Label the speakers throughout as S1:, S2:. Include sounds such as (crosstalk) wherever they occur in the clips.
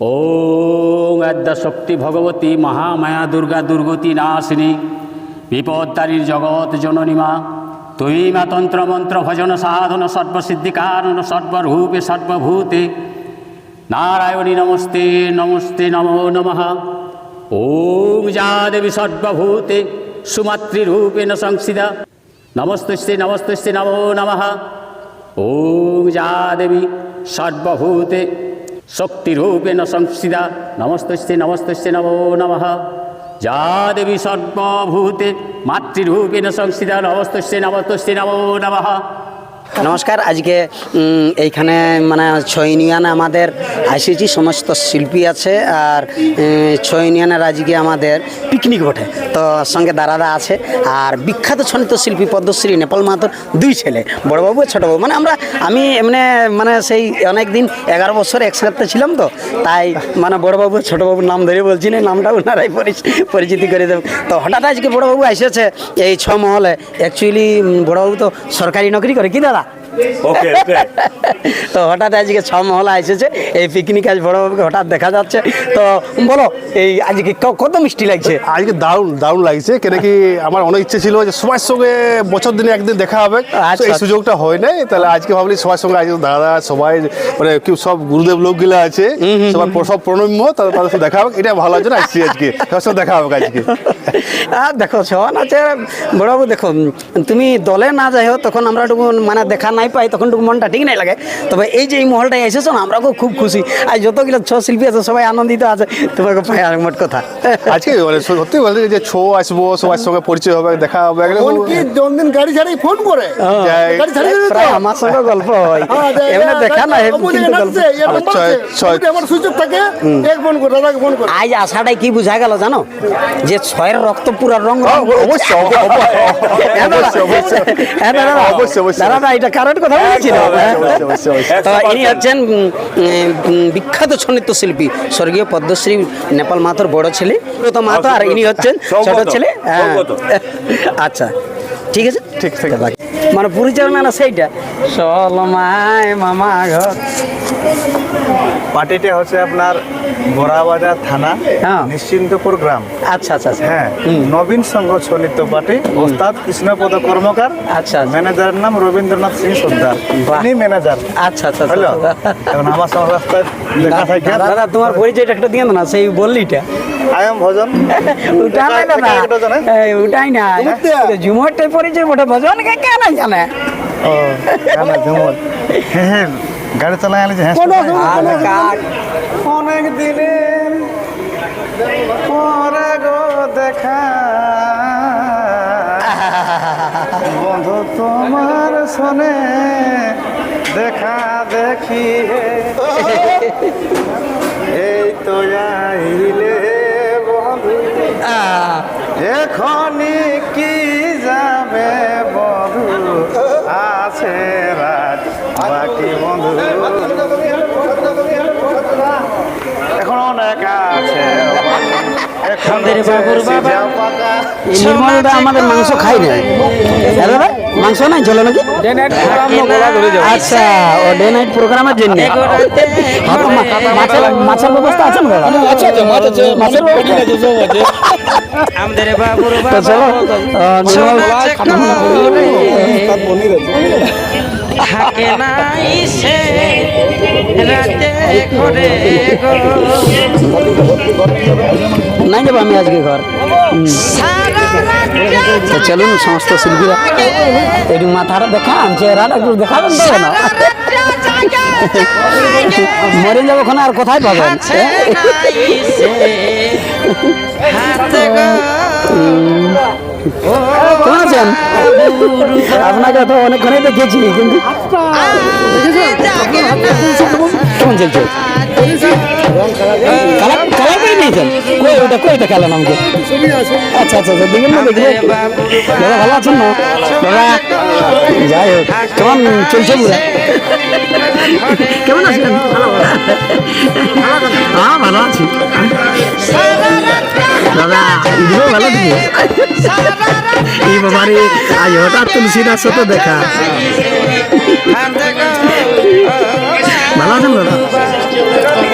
S1: ওং আদ্যা শক্তি ভগবতী মহামায়া দুর্গা দুর্গতি নাশিনী। বিপদ্দারীর জগৎ জননীমা তুই মা তন্ত্র মন্ত্র ভজন সাধন সর্বসিদ্ধি কারণ সর্বরূপে সর্বভূতে। নারায়ণী নমস্তে নমস্তে নমো নমঃ। ওম যা দেবী সর্বভূতে, সুমাতৃরূপেণ সংস্থিতা নমস্তস্তে নমস্তস্তে নমো নমঃ। ওম যা দেবী সর্বভূতে শক্তিরূপেণ সংস্থিতা নমস্তস্তে নমস্তস্তে, নমো নম। যা দেবী সর্বভূতে মাতৃরূপেণ সংস্থিতা নমস্তস্তে নমস্তস্তে, নমো নমঃ।
S2: নমস্কার, আজকে এইখানে মানে ছয় ইউনিয়নে আমাদের আইসিজি সমস্ত শিল্পী আছে আর ছয় ইউনিয়নের আজকে আমাদের পিকনিক বটে। তো সঙ্গে দাদাদা আছে আর বিখ্যাত ছন্দিত শিল্পী পদ্মশ্রী নেপাল মাহাতোর দুই ছেলে, বড়বাবু আর ছোটবাবু। মানে আমরা, আমি এমনি মানে সেই অনেক দিন, এগারো বছর একসাথে ছিলাম তো, তাই মানে বড়বাবু ছোটবাবুর নাম ধরে বলছি না, নামটা ওনারাই পরিচ- পরিচিতি করে দেব। তো হঠাৎ আজকে বড়বাবু এসেছে এই ছ মহলে। অ্যাকচুয়ালি বড়বাবু তো সরকারি নকরি করে, কি দাদা?
S3: ওকে ওকে
S2: তো হঠাৎ আজকে ছ মহলা এসেছে এই পিকনিক আজ বড়বাবুকে হঠাৎ দেখা যাচ্ছে। তো বলো এই আজকে কত মিষ্টি লাগছে?
S4: আজকে দারুণ দারুণ লাগছে। কেন কি আমার অনেক ইচ্ছে ছিল যে সবার সঙ্গে বছর দিনে একদিন দেখা হবে। তো
S2: আচ্ছা,
S4: এই
S2: আচ্ছা।
S4: সুযোগটা হয় নাই। তাহলে আজকে ভাবলি সবার সঙ্গে আজকে দাদা সবাই মানে কি সব গুরুদেব লোকগুলো আছে সবার সব প্রণম্য তাদের তাদের সাথে দেখা হবে। এটা ভালো আছে না আসছি আজকে। সবার সঙ্গে দেখা হবে আজকে। (laughs)
S2: আর দেখো সমান আছে বড়বাবু দেখো তুমি দলে না যাই হোক তখন আমরা টুকু মানে দেখা নাই। পাই তখন টুকু মনটা ঠিক নাই লাগে। তবে এই যে এই মহলটায় এসেছ না আমরাও খুব খুশি। আর যতগুলো ছ শিল্পী আছে সবাই আনন্দিত আছে। তোমাকে পাই আর মোট কথা।
S4: আজকে মানে সত্যি বলতে যে ছো আসব সবার সঙ্গে পরিচয় হবে দেখা হবে
S5: ফোন কি? জন্মদিন গাড়ি ছাড়াই ফোন করে। গাড়ি
S2: প্রায় আমার সঙ্গে গল্প হয়।
S5: হ্যাঁ,
S2: এমনি দেখা না
S5: আমার থাকে এক ফোন করে দাদাকে ফোন করে।
S2: আজ আশাটাই কি বোঝা গেল জানো? যে ছয়ের রক্ত পুরা রং
S4: অবশ্যই অব- অব-
S2: হ্যাঁ।
S4: অবশ্যই অবশ্যই।
S2: হ্যাঁ, দাদা।
S4: অবশ্যই, অবশ্যই।
S2: দাদা, দাদা, কথা বলেছিল
S4: অবশ্যই।
S2: তো ইনি হচ্ছেন বিখ্যাত ছন্দিত শিল্পী স্বর্গীয় পদ্মশ্রী নেপাল মাহাতোর বড় ছেলে তো মাতো আর ইনি হচ্ছেন ছোট ছেলে হ্যাঁ। (laughs) আচ্ছা ঠিক আছে?
S4: ঠিক,
S2: আছে মানে মানে পরিচালনা না সেইটা। সলমায় মামা ঘর।
S6: পার্টিটা হচ্ছে আপনার বড়াবাজার থানা
S2: হ্যাঁ।
S6: নিশ্চিন্তপুর গ্রাম।
S2: আচ্ছা আচ্ছা আচ্ছা।
S6: হ্যাঁ নবীন সংঘ ছলিত পার্টি ওস্তাদ কৃষ্ণপদ কর্মকার।
S2: আচ্ছা, আচ্ছা।
S6: ম্যানেজারের নাম রবীন্দ্রনাথ সিং সর্দার। ইনি ম্যানেজার।
S2: আচ্ছা আচ্ছা আচ্ছা। (laughs)
S6: এখন আমার সঙ্গে রাস্তায় দেখা থাকে
S2: দাদা তোমার পরিচয়টা একটা দিয়ে না সেই বললিটা।
S6: আয়াম ভজন। (laughs) জানে?
S2: না ঝুমরটাই পরিচয় ওটা ভজন কে কেন জানে?
S6: ও গানা ঝুমুর। হ্যাঁ হ্যাঁ। গাড়ি চালাই আলি যে হ্যাঁ অনেক দিনের পরে গো দেখা। বন্ধু তোমার শোনে দেখা দেখি। এই তো আইলে বন্ধু। এখনই
S2: আমাদের বাবুর বাবা।
S6: পাকা।
S2: আমাদের মাংস খাই না হ্যাঁ দাদা মাংস নাই চলো নাকি? আচ্ছা ও ডে নাইট প্রোগ্রামের জন্য। হ্যাঁ, মা- মাছের মাছের ব্যবস্থা আছে না দাদা মাছের ব্যবস্থা
S7: আমাদের বাবুর
S2: তো চলো নির্মল
S7: থাকে নাই সে রাতে ঘরে
S2: নাই যাব আমি আজকে ঘর। তো চলুন সমস্ত শিল্পীরা একটু মাথাটা দেখান চেহারাটা একটু দেখাবেন তো না মরে যাব ওখানে আর কোথায় পাবেন?
S7: হাতে গো।
S2: আছেন? আপনাকে তো অনেকক্ষণই দেখেছি কিন্তু কেমন চলছে? কালার খেলেন আমাকে আচ্ছা আচ্ছা আচ্ছা ভালো আছেন না? দাদা, যাই হোক, কেমন কেমন আছেন? হ্যাঁ ভালো আছি। দাদা ভালো এই বাবারে আজ হঠাৎ তুলসীদার সাথে দেখা। ভালো আছেন দাদা?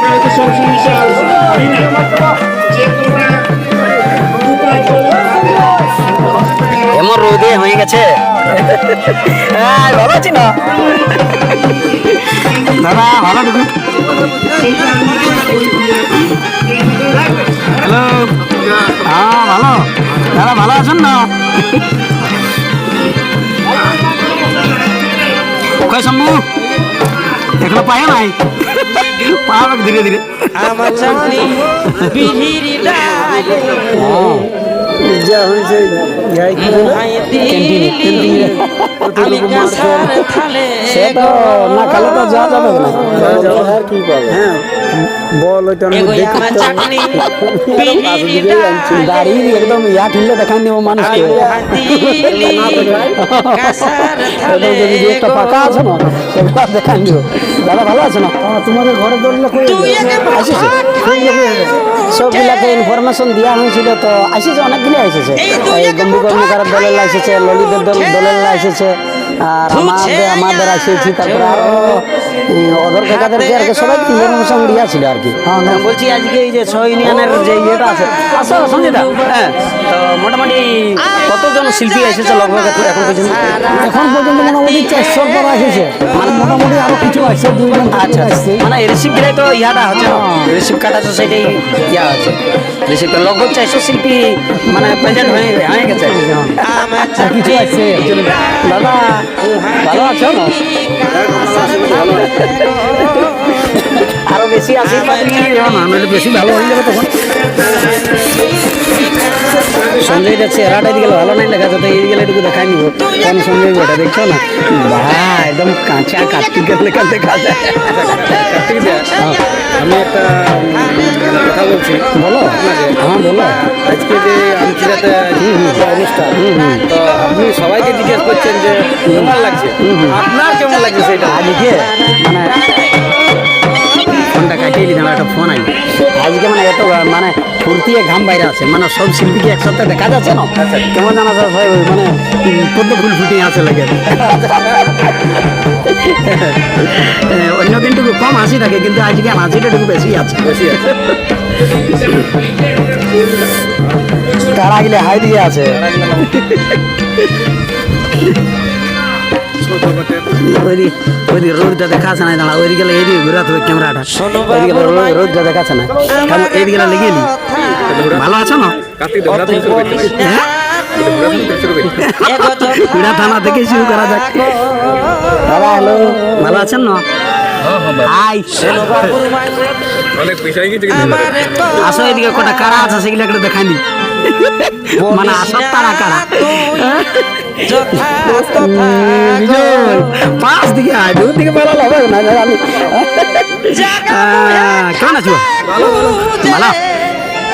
S3: আমরা হয়তো সব সমস্যা করি না যে তোমরা উপায় করো
S2: এমন রোদে হয়ে গেছে? হ্যাঁ ভালো আছি না। দাদা, ভালো হ্যালো হ্যাঁ ভালো। দাদা, ভালো আছেন না? কয় শম্ভু? এখনও পায় নাই? পাবে ধীরে ধীরে।
S7: আমার চাকরি বিহির
S2: যা হয়েছে
S7: মুহাই দিলি। আমি কাঁসার থালে
S2: সে তো না খেলে তো যাওয়া যাবে না। আর কি পাবে? হ্যাঁ বল ওইটা
S7: এগো আমার চাকরি। বিহির ডালে
S2: দাড়ি একদম ইয়া ঠিলে দেখান দেবো মানুষকে। একটা পাকা আছে না সেগুলো দেখান দিব। দাদা ভালো আছে না? তোমাদের ঘরে দৌড়লে আসিছে সবগুলাকে ইনফরমেশন দেওয়া হয়েছিল তো আসিছে অনেকগুলো এসেছে
S7: এই
S2: গম্বুকর্ণ কারার দলের এসেছে ললিতের দল দলের এসেছে আর আমাদের আমাদের এসেছি তারপরে আরও অধর কাকাদেরকে আর কি সবাইকে ইনফরমেশন দেওয়া ছিল আর কি। বলছি আজকে এই যে ছয় ইউনিয়নের যে ইয়েটা আছে। আসো সঞ্জিতা। হ্যাঁ তো মোটামুটি কতজন শিল্পী এসেছে লগভগ এখন এখন পর্যন্ত? এখন পর্যন্ত মোটামুটি চারশোর পর এসেছে মানে মোটামুটি আরও কিছু আছে দুইজন আচ্ছা আচ্ছা। মানে রিসিভ দিলে তো ইহাটা হচ্ছে রিসিভ কাটা তো সেটাই ইয়া আছে। রিসিভ লগভগ চারশো শিল্পী মানে প্রেজেন্ট হয়ে হয়ে গেছে। কিছু আছে? দাদা ভালো আছো? আরও বেশি আশীর্বাদ না বেশি ভালো হয়ে যাবে তখন। সঞ্জয়টা চেহারাটা দিকে ভালো নাই দেখা যাচ্ছে এই গেলে একটু দেখাই নিব। কোন সঞ্জয় ওটা দেখছ না? ভাই একদম কাঁচা কার্তিকের লেখা দেখা যায় হ্যাঁ।
S6: আমি একটা কথা বলছি।
S2: বলো। হ্যাঁ বলো।
S6: আজকে যে আমচিরাতে অনুষ্ঠান তো আপনি সবাইকে জিজ্ঞেস করছেন যে কেমন লাগছে? আপনার কেমন লাগছে সেটা?
S2: আজকে মানে ফোনটা কাটিয়ে দিলাম একটা ফোন আই আজকে মানে এত মানে ফুর্তিয়ে ঘাম বাইরে আছে। মানে সব শিল্পীকে একসাথে দেখা যাচ্ছে না? কেমন জানা যায় ভাই মানে পদ্ম ফুল ফুটিয়ে আছে লাগে। অন্য দিনটুকু কম হাসি থাকে কিন্তু আজকে হাসিটা একটু বেশি আছে। বেশি আছে? কারা গেলে হাই দিয়ে আছে? ওইদিকে রোদটা দেখাচ্ছে না দাঁড়া ওইদিকে এইদিকে ঘুরাতে হবে ক্যামেরাটা। ওইদিকে না। এইদিকে লেগে ভালো আছো না? হ্যাঁ? পিড়া থানা থেকে শুরু করা যাক। দাদা হ্যালো ভালো আছেন না? হাই আসো এদিকে কটা কারা আছে সেগুলো একটু দেখানি মানে আসার তারা কারা? পাঁচ দিকে আয় দূর দিকে বেলা হবে না আমি কেমন আছো ভালো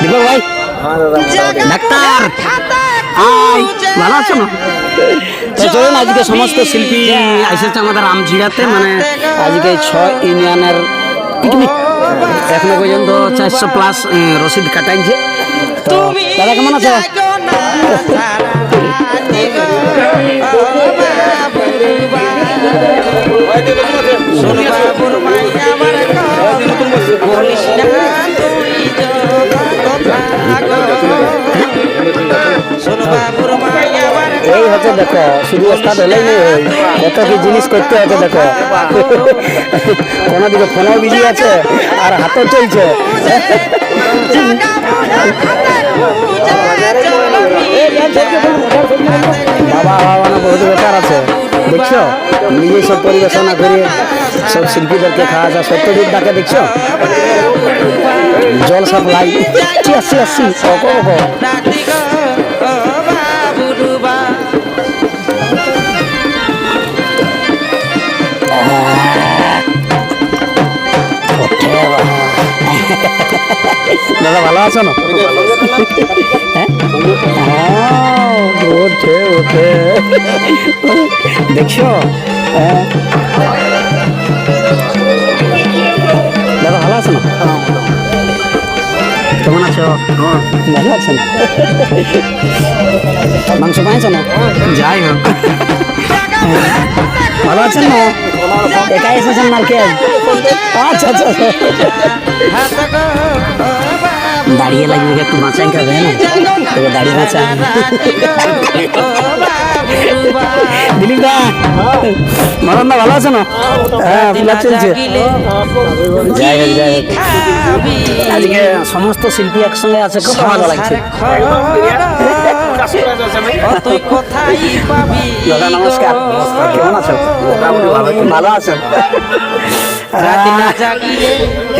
S2: দীপক ভাই। ডাক্তার। ভালো আছো না? তো চলুন আজকে সমস্ত শিল্পী এসেছে আমাদের আমঝিড়াতে মানে আজকে ছয় ইউনিয়নের পিকনিক এখনও পর্যন্ত চারশো প্লাস রসিদ কাটাইছে। তো দাদা কেমন আছো এই হচ্ছে দেখো শুধু ওস্তাদ হলেই নেই হয় কত কি জিনিস করতে হচ্ছে দেখো কোনো দিকে ফোনও বিজি আছে আর হাতও চলছে বাবা বাবা বহুত বেকার আছে, দেখছ? নিজে সব পরিবেশনা করে সব শিল্পীদেরকে খাওয়া যায়। সত্যজিৎ দাকে দেখছ? জল সাপ্লাই আসছি আসছি। অক অকো দাদা ভালো আছো না? হ্যাঁ? ও, ওঠে ওঠে। দেখছ? হ্যাঁ। দাদা ভালো আছো না? কেমন আছো? ভালো আছেন মাংস পাইছো না? যাই হোক। ভালো আছেন না? একাই এসেছেন মার্কেট আচ্ছা আচ্ছা দাঁড়িয়ে লাগবে একটু বাঁচাই খাবে না তোকে দাড়ি বাঁচা। দিলীপ দা মরণ দা ভালো আছে না? হ্যাঁ চলছে। আজকে সমস্ত শিল্পী একসঙ্গে আছে, খুব ভালো লাগছে। দাদা, নমস্কার। কেমন আছো? ভালো আছেন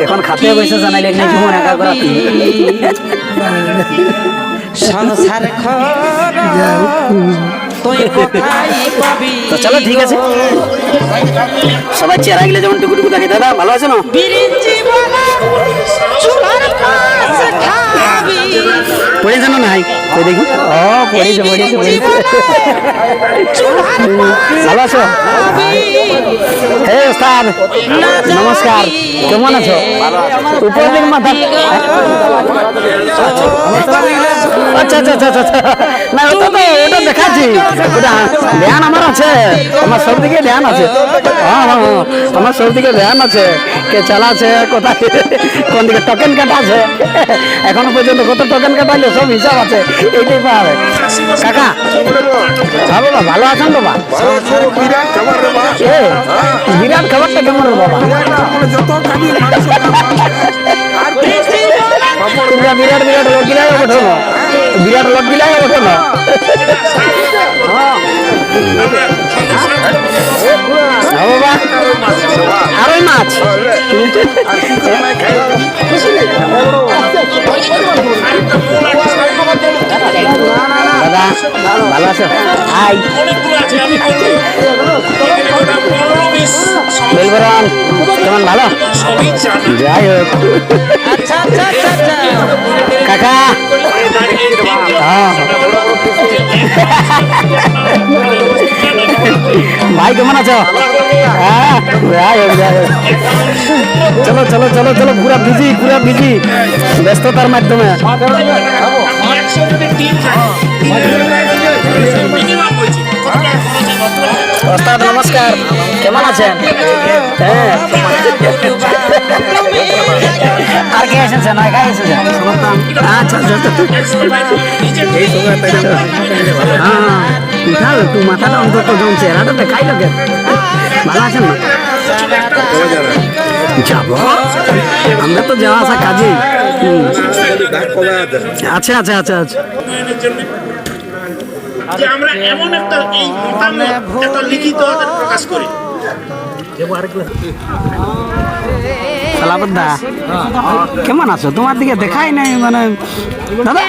S2: এখন খাতে বসে জানাইলে নাকি মন একা করা
S7: সংসার খর
S2: তো চলো ঠিক আছে। সবাই চেহারা গেলে যেমন টুকুটুকু দেখে দাদা ভালো আছে না
S7: বিরিঞ্চি বলা চুলার পাশে খাবি।
S2: পড়েছে না নাই কই দেখি। ও পড়েছে পড়েছে পড়েছে ভালো আছো? হে ওস্তাদ নমস্কার। কেমন আছো? উপর দিকে মাথা আচ্ছা আচ্ছা আচ্ছা আচ্ছা না দেখাচ্ছি। ধ্যান আমার আছে। আমার সব দিকে ধ্যান আছে। হ্যাঁ হ্যাঁ হ্যাঁ, আমার সব দিকে ধ্যান আছে। কে চালাচ্ছে কোথায় কোন দিকে টোকেন কাটা আছে এখনও পর্যন্ত কত টোকেন কাটাইলে সব হিসাব আছে। এইটাই পাবে। কাকা হ্যাঁ বাবা ভালো আছেন বাবা? বিরাট খাবারটা কেমন বাবা? (laughs) তোমরা বিরাট বিরাট লোক গিলাই ওঠো না। বিরাট লোক গিলাই ওঠো না। হ্যাঁ। বাবা আরোই মাছ। দাদা, ভালো আছো? কেমন ভালো? যাই হোক। কাকা। হ্যাঁ। ভাই, কেমন আছো? হ্যাঁ চলো চলো চলো চলো, পুরা বিজি পুরা বিজি ব্যস্ততার মাধ্যমে। ওস্তাদ, নমস্কার। কেমন আছেন? হ্যাঁ। আর কে এসেছেন একা এসেছেন আচ্ছা। হ্যাঁ উঠাও একটু মাথাটা অন্তত যখন চেহারাটা দেখাই লোকে ভালো আছেন না? যাব। আমরা তো যাওয়া আসা কাজে আচ্ছা আচ্ছা আচ্ছা আচ্ছা।
S3: যে আমরা এমন একটা এই মতামত একটা লিখিত প্রকাশ করি।
S2: সালাবদ্দা কেমন আছো? তোমার দিকে দেখাই নাই মানে দাদা?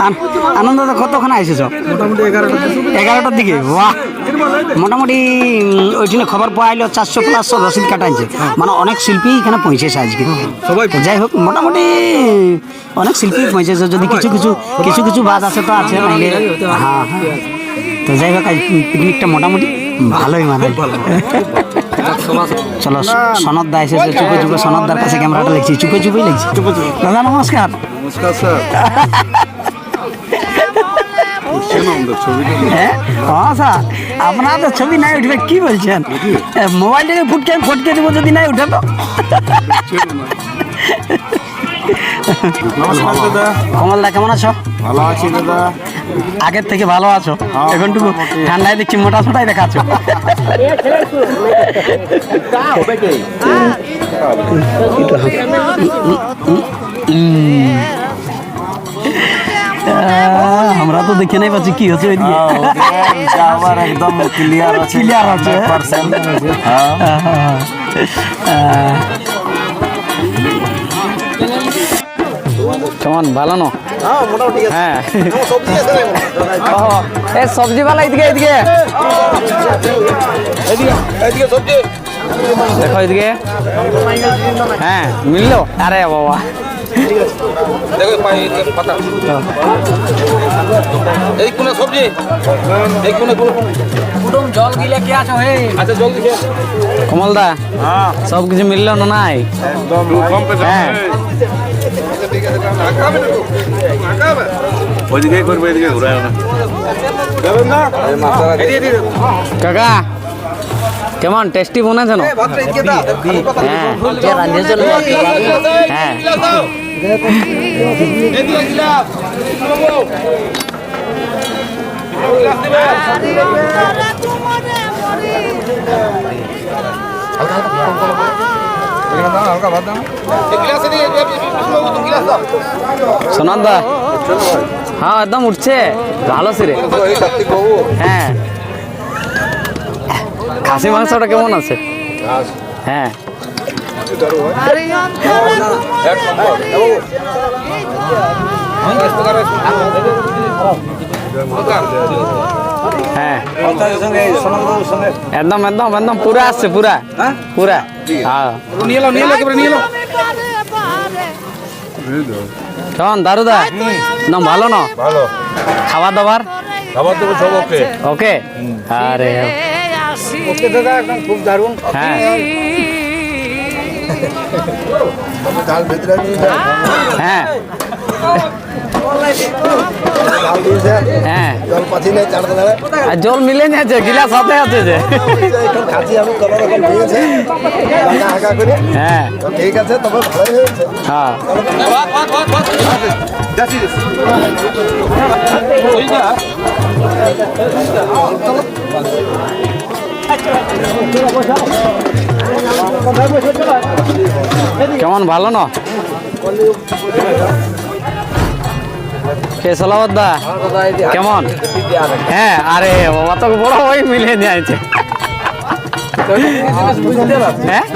S2: আন- আনন্দ কতক্ষণ এসেছ মোটামুটি এগারোটার দিকে। বাহ! মোটামুটি ওইখানে খবর পাওয়া এলো চারশো প্লাস রসিদ কাটাইছে। মানে অনেক শিল্পী এখানে পৌঁছেছে আজকে। সবাই যাই হোক মোটামুটি অনেক শিল্পী পৌঁছেছে যদি কিছু কিছু কিছু কিছু বাদ আছে তো আছে হ্যাঁ হ্যাঁ। তো যাই হোক পিকনিকটা মোটামুটি ভালোই মানে চলো সনদ দা এসেছে চুপে চুপে সনদদার কাছে ক্যামেরাটা লিখছি। চুপে চুপেই লিখছি। দাদা নমস্কার। (laughs) হ্যাঁ? হ্যাঁ স্যার। আপনাদের ছবি নাই উঠবে কি বলছেন? মোবাইল থেকে ফুটকে ফটকে দেবো যদি নাই উঠে তো। কমল দা কেমন আছো?
S4: ভালো আছি দাদা।
S2: আগের থেকে ভালো আছো। এখনটুকু ঠান্ডায় দেখছি মোটা সোটাই দেখাচ্ছ। আমরা তো দেখে নাই পাচ্ছি কি হচ্ছে ওইদিকে।
S6: আবার একদম ক্লিয়ার (laughs) আছে
S2: ক্লিয়ার আছে কেমন ভালো না? হ্যাঁ ও, এ সবজি বালা এদিকে এদিকে দেখো এদিকে হ্যাঁ মিললো? আরে বাবা।
S7: এই কোন সবজি? এই কোন কোন?
S1: কুটুম জল গিলে কে আছো হে?
S7: আচ্ছা জল দিছে
S1: কমলদা সব কিছু মিললো না নাই? হ্যাঁ।
S8: করবে এদিকে ঘুরায় না
S1: কাকা কেমন? টেস্টি বনেছে না? হ্যাঁ। হ্যাঁ। সোনার দা হ্যাঁ একদম উঠছে। ভালো সিরে হ্যাঁ। খাসি মাংসটা কেমন আছে? হ্যাঁ। হ্যাঁ একদম একদম একদম পুরা আসছে পুরা। পুরা। হ্যাঁ।
S7: নিয়ে নিয়ে নিয়ে
S1: কেমন দারুদা। একদম ভালো না?
S8: ভালো।
S1: খাবার দাবার?
S8: খাবার দেবো সব ওকে।
S1: ওকে? আরে।
S7: ওকে দাদা একদম খুব দারুণ।
S1: হ্যাঁ। হ্যাঁ। হ্যাঁ আর জল মিলে যাচ্ছে গিলাস আছে হ্যাঁ।
S6: ঠিক আছে তবে
S1: হ্যাঁ। কেমন, ভালো না? সালাবদ্দা কেমন? হ্যাঁ আরে অত বড় ওই মিলে যাইছে হ্যাঁ?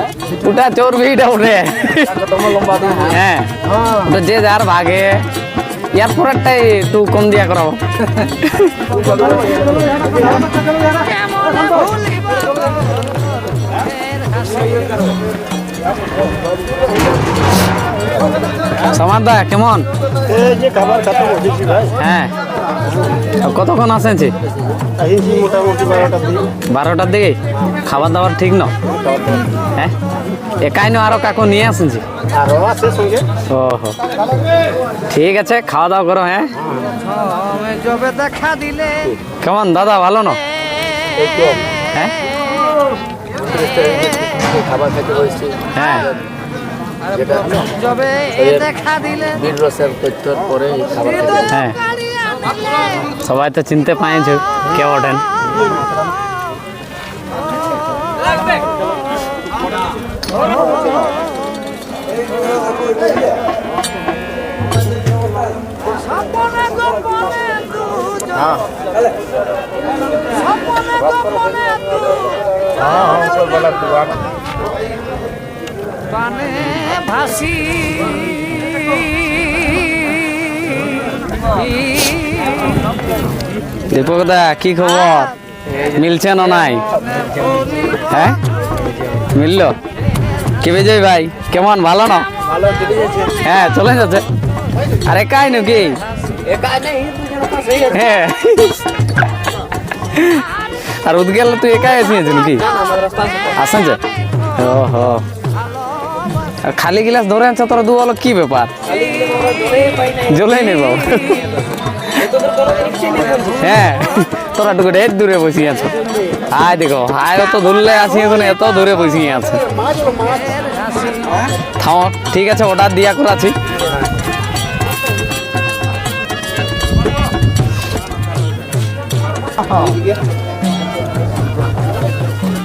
S1: ওটা চর্বিটা উঠে হ্যাঁ যে যার ভাগে। ইয়ার পরেরটাই একটু কম দিয়া করাবো সমাদা কেমন?
S6: যে
S1: হ্যাঁ কতক্ষণ
S6: আহিছি মোটামুটি বারোটার দিকে?
S1: খাবার দাবার ঠিক ন? হ্যাঁ? একাই ন আরও কাকু নিয়ে
S6: আছে সঙ্গে
S1: ওহো। ঠিক আছে খাওয়া দাওয়া করো হ্যাঁ? কেমন, দাদা ভালো না? হ্যাঁ?
S6: খাবার খেতে বসেছি।
S1: হ্যাঁ। হ্যাঁ। সবাই তো চিনতে পাইছো কে ওঠেন।
S9: সপনে গোপনে পানে ভাসি।
S1: দীপক দা, কি খবর? মিলছে না নাই? হ্যাঁ? মিললো? কে বিজয় ভাই? কেমন, ভালো না? হ্যাঁ চলে যাচ্ছে। আর একাই নাকি? হ্যাঁ। আর উদ্গেল, তুই একাই আছিস নাকি? আসেন যে খালি গিলাস ধরে আনছো, তোরা দু বলো কি ব্যাপার? জলেই নেই হ্যাঁ তোরা টুকু ঢের দূরে বসে আছো। আয় দেখো, আয় অত ধরলে আসি এখন, এত দূরে বসে আছে। থামো, ঠিক আছে অর্ডার দিয়া করাছি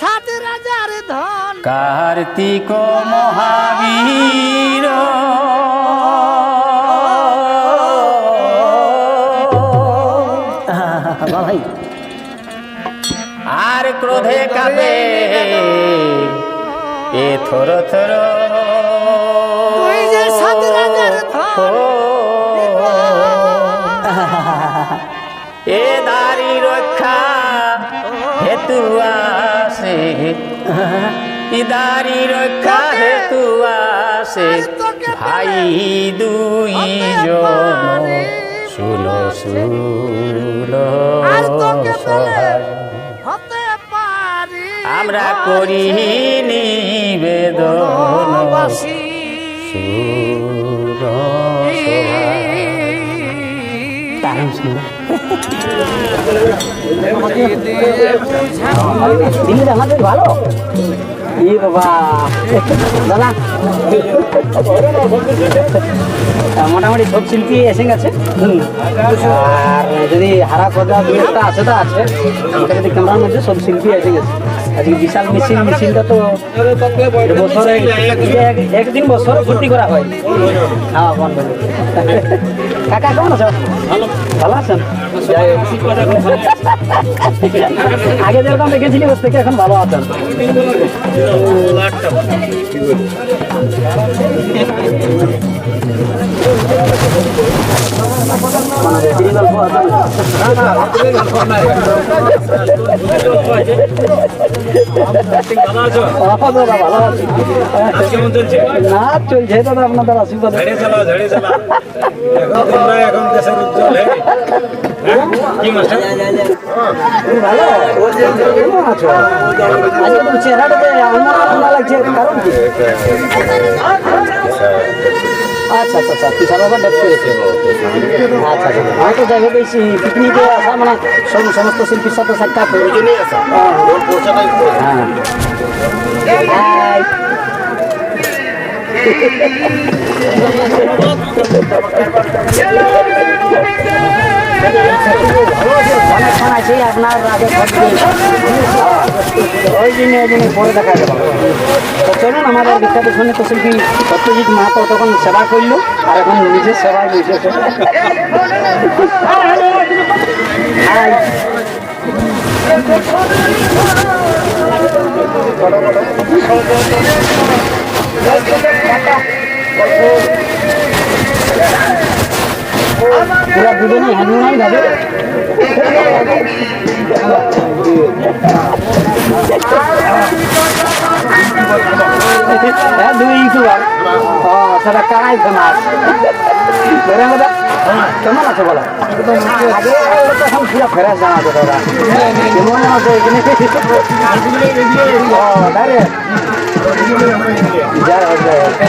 S9: সাত
S10: রাজার ধন।
S1: কার্তিক মহাবীর।
S2: ভাই
S1: আর ক্রোধে কাঁপে। এ থর থর দাড়ি রক্ষা হেতু আসে ভাই দুই জন
S10: পারি।
S1: আমরা করি নিবেদন সহায়।
S2: দারুণ সুন্দর দিল্লির আমাদের ভালো। ই বাবা। দাদা। মোটামুটি সব শিল্পী এসে গেছে। আর যদি হারা কথা দু একটা আছে তো আছে। মোটামুটি ক্যামেরার মধ্যে সব শিল্পী এসে গেছে। আজকে বিশাল মিছিল মিছিলটা তো বছরে এক- একদিন বছর ভর্তি করা হয়। হ্যাঁ বন্ধ। কাকা কেমন আছো? ভালো। আছেন। আগে যেরকম দেখেছিলি ওর থেকে এখন ভালো আছেন। ও, দাদা, ভালো আছি। না চলছে দাদা আপনাদের আশীর্বাদ ভালো কেমন আছো আজকে তোমার চেহারাটাতে আমার ঠান্ডা লাগছে কারণ কি আচ্ছা আচ্ছা আচ্ছা পিসার বাবা ডেট পেয়েছে আচ্ছা আচ্ছা আমি তো যাই হোক এই পিকনিকে আসা মানে সব- সমস্ত শিল্পীর সাথে সাক্ষাৎ আছে হ্যাঁ। হাই (laughs) অনেকক্ষণ আছে আপনার ওই দিনে ওই দিনে পরে দেখা যাবে তো চলুন আমাদের বিখ্যাত সংগীত শিল্পী সত্যজিৎ মাহাতো তখন সেবা করল আর এখন নিজের সেবায় বসেছে হাই পুরা দুজনেই যাবে হ্যাঁ দুই ইউটিউবার ও, সেটা কারাই ফেমাস কেমন আছে বলো? আগে তো পুরো ফেরাস কেমন আছে এখানে ও ডাইরেক্ট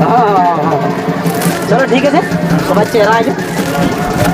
S2: हाँ हाँ हाँ। चलो ठीक है सर। सुबह चेहरा आ जाओ